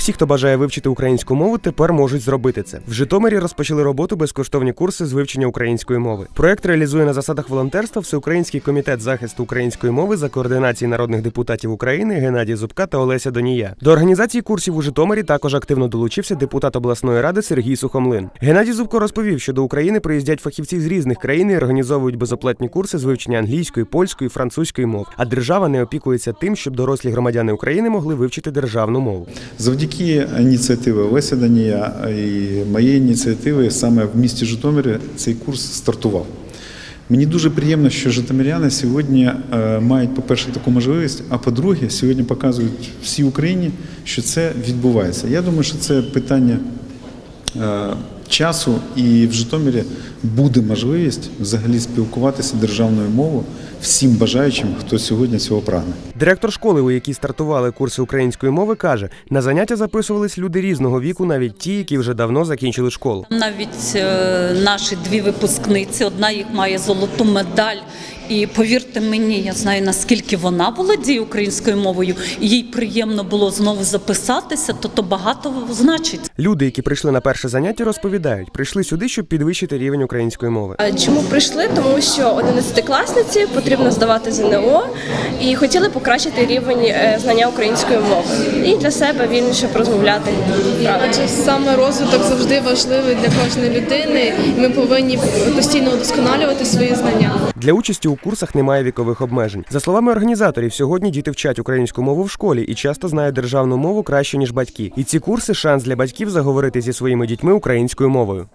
Всі, хто бажає вивчити українську мову, тепер можуть зробити це. В Житомирі розпочали роботу безкоштовні курси з вивчення української мови. Проект реалізує на засадах волонтерства Всеукраїнський комітет захисту української мови за координації народних депутатів України Геннадій Зубка та Олеся Донія. До організації курсів у Житомирі також активно долучився депутат обласної ради Сергій Сухомлин. Геннадій Зубко розповів, що до України приїздять фахівці з різних країн і організовують безоплатні курси з вивчення англійської, польської, французької мов. А держава не опікується тим, щоб дорослі громадяни України могли вивчити державну мову. Завдяки ініціативи Олеся Данія і моєї ініціативи саме в місті Житомирі цей курс стартував. Мені дуже приємно, що житомиряни сьогодні е, мають, по-перше, таку можливість, а по-друге, сьогодні показують всій Україні, що це відбувається. Я думаю, що це питання е, часу, і в Житомирі буде можливість взагалі спілкуватися державною мовою всім бажаючим, хто сьогодні цього прагне. Директор школи, у якій стартували курси української мови, каже: на заняття записувались люди різного віку, навіть ті, які вже давно закінчили школу. Навіть е, наші дві випускниці, одна їх має золоту медаль. І повірте мені, я знаю наскільки вона володіє українською мовою, і їй приємно було знову записатися, то то багато значить. Люди, які прийшли на перше заняття, розповідають, прийшли сюди, щоб підвищити рівень української мови. Чому прийшли? Тому що 11-класниці потрібно здавати ЗНО і хотіли покращити рівень е, знання української мови і для себе вільніше правильно. Адже саме розвиток завжди важливий для кожної людини, і ми повинні постійно удосконалювати свої знання. Для участі у курсах немає вікових обмежень. За словами організаторів, сьогодні діти вчать українську мову в школі і часто знають державну мову краще ніж батьки. І ці курси шанс для батьків заговорити зі своїми дітьми українською мовою.